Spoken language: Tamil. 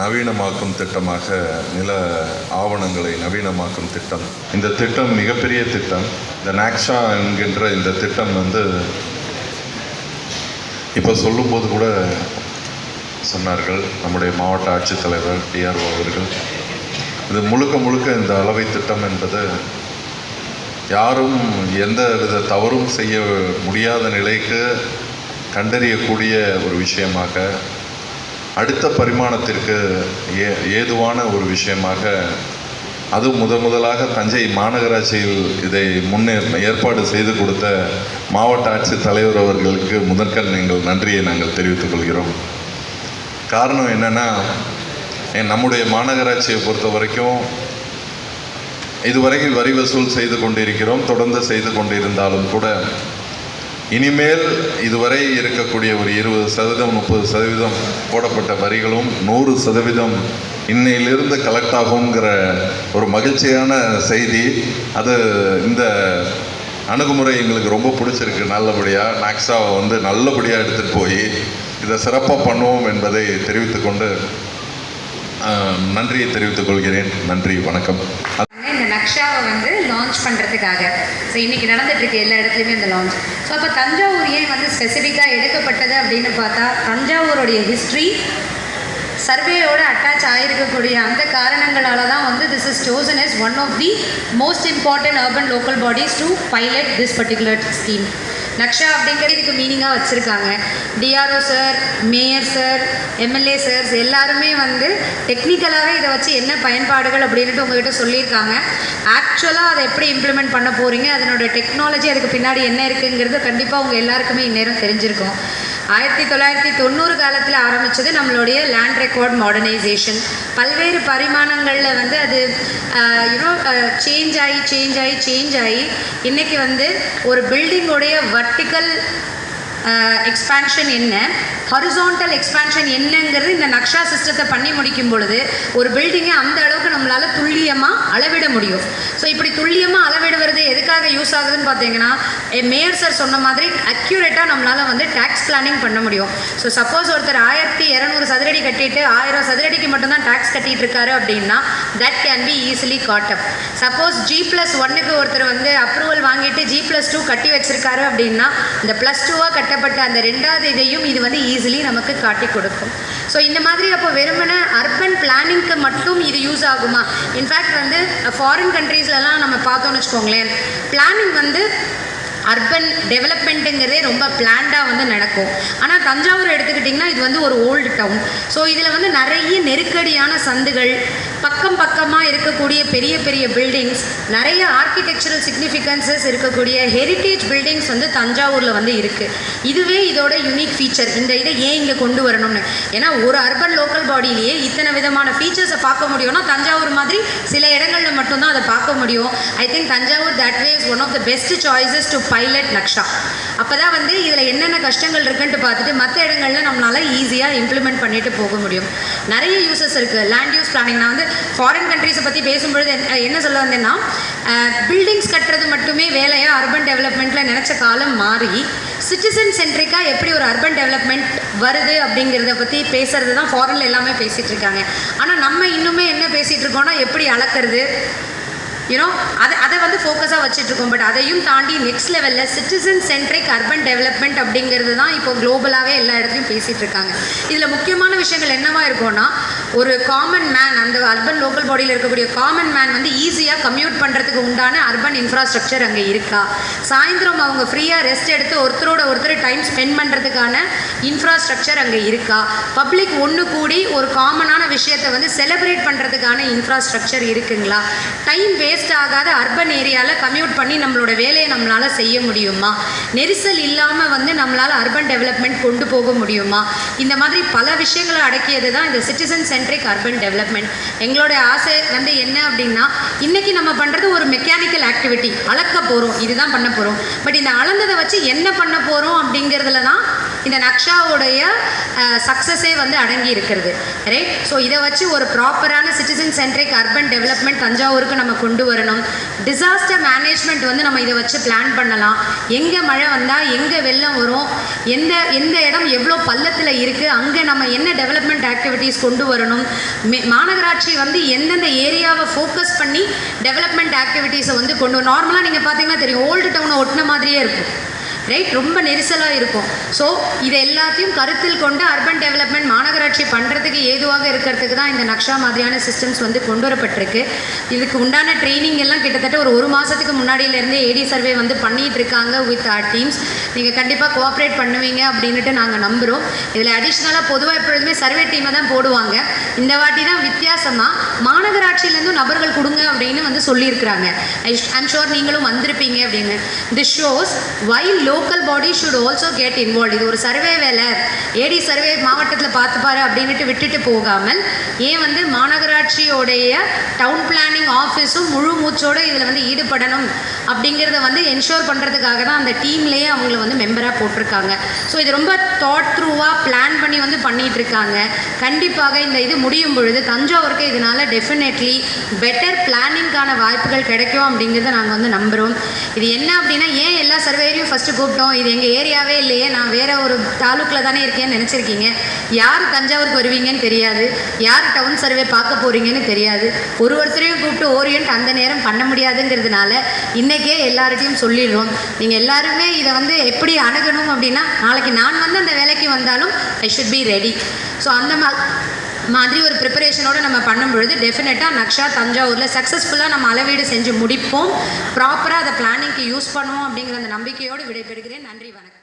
நவீனமாக்கும் திட்டமாக நில ஆவணங்களை நவீனமாக்கும் திட்டம். இந்த திட்டம் மிகப்பெரிய திட்டம். இந்த நாக்ஷா என்கின்ற இந்த திட்டம் வந்து இப்போ சொல்லும்போது கூட சொன்னார்கள் நம்முடைய மாவட்ட ஆட்சித்தலைவர் டிஆர்ஓ அவர்கள். இது முழுக்க முழுக்க இந்த அளவை திட்டம் என்பது யாரும் எந்த வித தவறும் செய்ய முடியாத நிலைக்கு கண்டறியக்கூடிய ஒரு விஷயமாக அடுத்த பரிமாணத்திற்கு ஏ ஏதுவான ஒரு விஷயமாக அது முத முதலாக தஞ்சை மாநகராட்சியில் இதை முன்னே ஏற்பாடு செய்து கொடுத்த மாவட்ட ஆட்சித் தலைவர் அவர்களுக்கு முதற்கண் எங்கள் நன்றியை நாங்கள் தெரிவித்துக் கொள்கிறோம். காரணம் என்னென்னா நம்முடைய மாநகராட்சியை பொறுத்த வரைக்கும் இதுவரையில் வரி வசூல் செய்து கொண்டிருக்கிறோம். தொடர்ந்து செய்து கொண்டிருந்தாலும் கூட இனிமேல் இதுவரை இருக்கக்கூடிய ஒரு இருபது சதவீதம் முப்பது சதவீதம் போடப்பட்ட வரிகளும் நூறு சதவீதம் இன்னையிலிருந்து கலெக்ட் ஆகுங்கிற ஒரு மகிழ்ச்சியான செய்தி. அது இந்த அணுகுமுறை எங்களுக்கு ரொம்ப பிடிச்சிருக்கு நல்லபடியாக நாக்ஸாவை வந்து நல்லபடியாக எடுத்துகிட்டு போய் இதை சிறப்பாக பண்ணுவோம் என்பதை தெரிவித்துக்கொண்டு நன்றியை தெரிவித்துக் கொள்கிறேன். நன்றி வணக்கம். இந்த நக்ஷாவை வந்து லான்ச் பண்ணுறதுக்காக ஸோ இன்றைக்கி நடந்துட்டுருக்கு எல்லா இடத்துலையுமே இந்த லான்ச் ஸோ அப்போ தஞ்சாவூர் ஏன் வந்து ஸ்பெசிஃபிக்காக எடுக்கப்பட்டது அப்படின்னு பார்த்தா தஞ்சாவூருடைய ஹிஸ்ட்ரி சர்வேயோட அட்டாச் ஆகிருக்கக்கூடிய அந்த காரணங்களால தான் வந்து this is chosen is one of the most important urban local bodies to pilot this particular scheme Naksha அப்படிங்கிறது இதுக்கு மீனிங்காக வச்சுருக்காங்க. DRO sir mayor sir MLA sirs எல்லாருமே வந்து டெக்னிக்கலாகவே இதை வச்சு என்ன பயன்பாடுகள் அப்படின்ட்டு உங்ககிட்ட சொல்லியிருக்காங்க. ஆக்சுவலாக அதை எப்படி இம்ப்ளிமெண்ட் பண்ண போகிறீங்க அதனோட டெக்னாலஜி அதுக்கு பின்னாடி என்ன இருக்குங்கிறது கண்டிப்பாக உங்கள் எல்லாருக்குமே இந்நேரம் தெரிஞ்சிருக்கும். ஆயிரத்தி தொள்ளாயிரத்தி தொண்ணூறு காலத்தில் ஆரம்பித்தது நம்மளுடைய லேண்ட் ரெக்கார்ட் மாடர்னைசேஷன் பல்வேறு பரிமாணங்களில் வந்து அது யூனோ சேஞ்ச் ஆகி சேஞ்ச் ஆகி சேஞ்ச் ஆகி இன்றைக்கி வந்து ஒரு பில்டிங்கோடைய வர்டிக்கல் எக்ஸ்பான்ஷன் என்ன? ஹரிசோண்டல் எக்ஸ்பான்ஷன் என்னங்கிறது இந்த நக்ஷா சிஸ்டத்தை பண்ணி முடிக்கும் பொழுது ஒரு பில்டிங்கை அந்த அளவுக்கு நம்மளால் துல்லியமாக அளவிட முடியும். ஸோ இப்படி துல்லியமாக அளவிடுவது எதுக்காக யூஸ் ஆகுதுன்னு பார்த்தீங்கன்னா மேயர் சார் சொன்ன மாதிரி அக்யூரேட்டாக நம்மளால் வந்து டேக்ஸ் பிளானிங் பண்ண முடியும். ஸோ சப்போஸ் ஒருத்தர் ஆயிரத்தி இரநூறு சதுரடி கட்டிட்டு ஆயிரம் சதுரடிக்கு மட்டும்தான் டேக்ஸ் கட்டிட்டு இருக்காரு அப்படின்னா that can be easily caught up suppose G plus ஒன்னுக்கு ஒருத்தர் வந்து அப்ரூவல் வாங்கிட்டு ஜி ப்ளஸ் டூ கட்டி வச்சிருக்காரு அப்படின்னா இந்த ப்ளஸ் டூவாக கட்டப்பட்ட அந்த ரெண்டாவது இதையும் இது வந்து ஈஸிலி நமக்கு காட்டி கொடுக்கும். ஸோ இந்த மாதிரி அப்போ வெறுமனே அர்பன் பிளானிங்க்கு மட்டும் இது யூஸ் ஆகுமா? இன்ஃபேக்ட் வந்து ஃபாரின் கண்ட்ரீஸ்லலாம் நம்ம பார்த்தோம்னு வச்சுக்கோங்களேன் பிளானிங் வந்து அர்பன் டெவலப்மெண்ட்டுங்கிறதே ரொம்ப பிளான்டாக வந்து நடக்கும். ஆனால் தஞ்சாவூர் எடுத்துக்கிட்டிங்கன்னா இது வந்து ஒரு ஓல்டு டவுன் ஸோ இதில் வந்து நிறைய நெருக்கடியான சந்துகள் பக்கம் பக்கமாக இருக்கக்கூடிய பெரிய பெரிய பில்டிங்ஸ் நிறைய ஆர்கிடெக்சரல் சிக்னிஃபிகன்சஸ் இருக்கக்கூடிய ஹெரிட்டேஜ் பில்டிங்ஸ் வந்து தஞ்சாவூரில் வந்து இருக்குது இதுவே இதோட யூனிக் ஃபீச்சர் இந்த இதை ஏன் இங்கே கொண்டு வரணும்னு? ஏன்னா ஒரு அர்பன் லோக்கல் பாடியிலேயே இத்தனை விதமான ஃபீச்சர்ஸை பார்க்க முடியும்னா தஞ்சாவூர் மாதிரி சில இடங்களில் மட்டும்தான் அதை பார்க்க முடியும். I think Thanjavur that way is one of the best choices to pilot Naksha அப்போ தான் வந்து இதில் என்னென்ன கஷ்டங்கள் இருக்குன்ட்டு பார்த்துட்டு மற்ற இடங்களில் நம்மளால் ஈஸியாக இம்ப்ளிமெண்ட் பண்ணிட்டு போக முடியும். நிறைய யூசஸ் இருக்குது லேண்ட் யூஸ் பிளானிங் நான் வந்து ஃபாரின் கண்ட்ரீஸை பற்றி பேசும்பொழுது என்ன- சொல்ல வந்தேன்னா பில்டிங்ஸ் கட்டுறது மட்டுமே வேலையாக அர்பன் டெவலப்மெண்ட்டில் நினச்ச காலம் மாறி சிட்டிசன் சென்ட்ரிக்காக எப்படி ஒரு அர்பன் டெவலப்மெண்ட் வருது அப்படிங்கிறத பற்றி பேசுறது தான் ஃபாரினில் எல்லாமே பேசிகிட்டு இருக்காங்க. ஆனால் நம்ம இன்னுமே என்ன பேசிகிட்டு இருக்கோம்னா எப்படி அளக்கிறது? யூனோ அதை அதை வந்து ஃபோக்கஸாக வச்சுட்டு இருக்கோம் பட் அதையும் தாண்டி நெக்ஸ்ட் லெவலில் சிட்டிசன் சென்ட்ரிக் அர்பன் டெவலப்மெண்ட் அப்படிங்கிறது தான் இப்போ குளோபலாகவே எல்லா இடத்துலையும் பேசிகிட்டு இருக்காங்க. இதில் முக்கியமான விஷயங்கள் என்னவா இருக்கும்னா ஒரு காமன் மேன் அந்த அர்பன் லோக்கல் பாடியில் இருக்கக்கூடிய காமன் மேன் வந்து ஈஸியாக கம்யூட் பண்ணுறதுக்கு உண்டான அர்பன் இன்ஃப்ராஸ்ட்ரக்சர் அங்கே இருக்கா? சாயந்தரம் அவங்க ஃப்ரீயாக ரெஸ்ட் எடுத்து ஒருத்தரோட ஒருத்தர் டைம் ஸ்பெண்ட் பண்ணுறதுக்கான இன்ஃப்ராஸ்ட்ரக்சர் அங்கே இருக்கா? பப்ளிக் ஒன்று கூடி ஒரு காமனான விஷயத்தை வந்து செலிப்ரேட் பண்ணுறதுக்கான இன்ஃப்ராஸ்ட்ரக்சர் இருக்குங்களா? டைம் வேஸ்ட் ஆகாத அர்பன் ஏரியாவில் கம்யூட் பண்ணி நம்மளோட வேலையை நம்மளால் செய்ய முடியுமா? நெரிசல் இல்லாமல் வந்து நம்மளால் அர்பன் டெவலப்மெண்ட் கொண்டு போக முடியுமா? இந்த மாதிரி பல விஷயங்களை அடக்கியது தான் இந்த சிட்டிசன் சென்ட்ரிக் அர்பன் டெவலப்மெண்ட் எங்களோட ஆசை வந்து என்ன அப்படின்னா இன்றைக்கி நம்ம பண்ணுறது ஒரு மெக்கானிக்கல் ஆக்டிவிட்டி அளக்க போகிறோம் இதுதான் பண்ண போகிறோம் பட் இந்த அளந்ததை வச்சு என்ன பண்ண போகிறோம் அப்படிங்கிறதுல தான் இந்த நக்ஷாவுடைய சக்ஸஸே வந்து அடங்கி இருக்கிறது. ரைட் ஸோ இதை வச்சு ஒரு ப்ராப்பரான சிட்டிசன் சென்ட்ரிக் அர்பன் டெவலப்மெண்ட் தஞ்சாவூருக்கு நம்ம கொண்டு வரணும். டிசாஸ்டர் மேனேஜ்மெண்ட் வந்து நம்ம இதை வச்சு பிளான் பண்ணலாம். எங்கே மழை வந்தால் எங்கே வெள்ளம் வரும்? எந்த எந்த இடம் எவ்வளோ பள்ளத்தில் இருக்குது அங்கே நம்ம என்ன டெவலப்மெண்ட் ஆக்டிவிட்டீஸ் கொண்டு வரணும்? மே- மாநகராட்சி வந்து எந்தெந்த ஏரியாவை ஃபோக்கஸ் பண்ணி டெவலப்மெண்ட் ஆக்டிவிட்டீஸை வந்து கொண்டு நார்மலாக நீங்கள் பார்த்தீங்கன்னா தெரியும். ஓல்டு டவுனை ஒட்டின மாதிரியே இருக்கும். ரைட் ரொம்ப நெரிசலாக இருக்கும். ஸோ இது எல்லாத்தையும் கருத்தில் கொண்டு அர்பன் டெவலப்மெண்ட் மாநகராட்சி பண்ணுறதுக்கு ஏதுவாக இருக்கிறதுக்கு தான் இந்த நக்ஷா மாதிரியான சிஸ்டம்ஸ் வந்து கொண்டு வரப்பட்டிருக்கு. இதுக்கு உண்டான ட்ரைனிங் எல்லாம் கிட்டத்தட்ட ஒரு ஒரு மாதத்துக்கு முன்னாடியிலேருந்தே ஏடி சர்வே வந்து பண்ணிகிட்டு இருக்காங்க வித் ஆர் டீம்ஸ் நீங்கள் கண்டிப்பாக கோஆப்ரேட் பண்ணுவீங்க அப்படின்ட்டு நாங்கள் நம்புகிறோம் இதில் அடிஷ்னலாக பொதுவாக எப்பொழுதுமே சர்வே டீமை தான் போடுவாங்க. இந்த வாட்டி தான் வித்தியாசமாக மாநகராட்சியிலேருந்தும் நபர்கள் கொடுங்க அப்படின்னு வந்து சொல்லியிருக்கிறாங்க. ஐம் ஷோர் நீங்களும் வந்திருப்பீங்க அப்படின்னு. This shows why local body should also get involve இது ஒரு சர்வே வேலை. ஏடி சர்வே மாவட்டத்தில் பார்த்துப்பாரு அப்படின்னுட்டு விட்டுட்டு போகாமல் ஏன் வந்து மாநகராட்சியோடைய டவுன் பிளானிங் ஆஃபீஸும் முழு மூச்சோடு இதில் வந்து ஈடுபடணும் அப்படிங்கிறத வந்து என்ஷோர் பண்ணுறதுக்காக தான் அந்த டீம்லேயே அவங்கள வந்து மெம்பராக போட்டிருக்காங்க. ஸோ இது ரொம்ப தாட் த்ரூவாக பிளான் பண்ணி வந்து பண்ணிகிட்டு இருக்காங்க கண்டிப்பாக இந்த இது முடியும் பொழுது தஞ்சாவூருக்கு இதனால் டெஃபினெட்லி பெட்டர் பிளானிங்கான வாய்ப்புகள் கிடைக்கும் அப்படிங்கிறத நாங்கள் வந்து நம்புகிறோம் இது என்ன அப்படின்னா ஏன் எல்லா சர்வேரையும் ஃபஸ்ட்டு கூப்பிட்டோம்? இது எங்கள் ஏரியாவே இல்லையே நான் வேறு ஒரு தாலுக்கில் தானே இருக்கேன்னு நினச்சிருக்கீங்க. யார் தஞ்சாவூருக்கு வருவீங்கன்னு தெரியாது. யார் டவுன் சர்வே பார்க்க போகிறீங்கன்னு தெரியாது. ஒரு ஒருத்தரையும் கூப்பிட்டு ஓரியன்ட் அந்த நேரம் பண்ண முடியாதுங்கிறதுனால இன்றைக்கே எல்லார்ட்டையும் சொல்லிடுறோம். நீங்கள் எல்லாருமே இதை வந்து எப்படி அணுகணும் அப்படின்னா நாளைக்கு நான் வந்து அந்த வேலைக்கு வந்தாலும் I should be ready so அந்த மா மாதிரி ஒரு ப்ரிப்பரேஷனோடு நம்ம பண்ணும் பொழுது டெஃபினட்டாக நக்ஷா தஞ்சாவூரில் சக்ஸஸ்ஃபுல்லாக நம்ம அளவீடு செஞ்சு முடிப்போம். ப்ராப்பராக அதை பிளானிங்க்கு யூஸ் பண்ணுவோம் அப்படிங்கிற அந்த நம்பிக்கையோடு விடைபெறுகிறேன். நன்றி வணக்கம்.